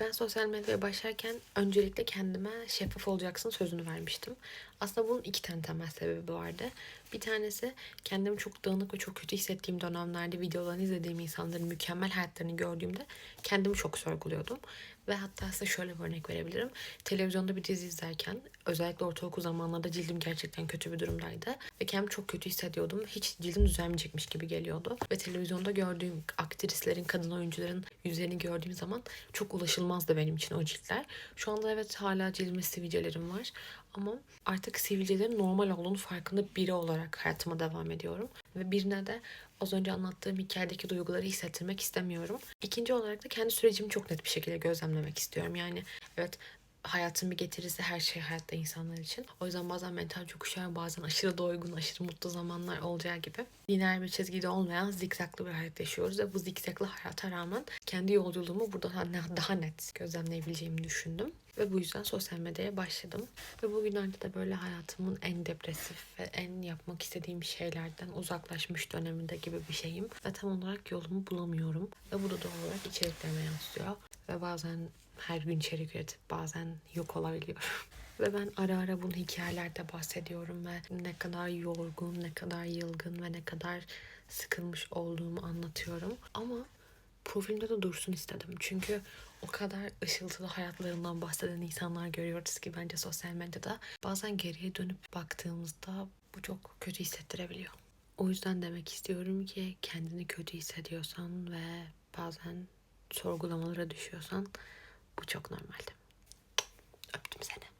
Ben sosyal medyaya başlarken öncelikle kendime şeffaf olacaksın sözünü vermiştim. Aslında bunun iki tane temel sebebi vardı. Bir tanesi kendimi çok dağınık ve çok kötü hissettiğim dönemlerde videolarını izlediğim insanların mükemmel hayatlarını gördüğümde kendimi çok sorguluyordum. Ve hatta size şöyle bir örnek verebilirim. Televizyonda bir dizi izlerken özellikle ortaokul zamanlarda cildim gerçekten kötü bir durumdaydı. Ve kendimi çok kötü hissediyordum. Hiç cildim düzelmeyecekmiş gibi geliyordu. Ve televizyonda gördüğüm aktrislerin, kadın oyuncuların yüzlerini gördüğüm zaman çok ulaşılmazdı benim için o ciltler. Şu anda evet hala cildimde sivilcelerim var. Ama artık sivilcelerin normal olduğunu farkında biri olarak hayatıma devam ediyorum. Ve birine de az önce anlattığım hikayedeki duyguları hissettirmek istemiyorum. İkinci olarak da kendi sürecimi çok net bir şekilde gözlemlemek istiyorum. Yani evet hayatın bir getirisi her şey hayatta insanlar için. O yüzden bazen mental çöküşler, bazen aşırı doygun, aşırı mutlu zamanlar olacağı gibi lineer bir çizgide olmayan zikzaklı bir hayat yaşıyoruz ve bu zikzaklı hayata rağmen kendi yolculuğumu burada daha, net gözlemleyebileceğimi düşündüm. Ve bu yüzden sosyal medyaya başladım. Ve bugünlerde de böyle hayatımın en depresif ve en yapmak istediğim şeylerden uzaklaşmış döneminde gibi bir şeyim. Ve tam olarak yolumu bulamıyorum. Ve bu da doğal olarak içeriklerime yansıyor. Ve bazen her gün içerik üretip bazen yok olabiliyorum. Ve ben ara ara bunu hikayelerde bahsediyorum ve ne kadar yorgun, ne kadar yılgın ve ne kadar sıkılmış olduğumu anlatıyorum. Ama profilimde de dursun istedim. Çünkü o kadar ışıltılı hayatlarından bahseden insanlar görüyoruz ki bence sosyal medyada. Bazen geriye dönüp baktığımızda bu çok kötü hissettirebiliyor. O yüzden demek istiyorum ki kendini kötü hissediyorsan ve bazen sorgulamalara düşüyorsan bu çok normal. Öptüm seni.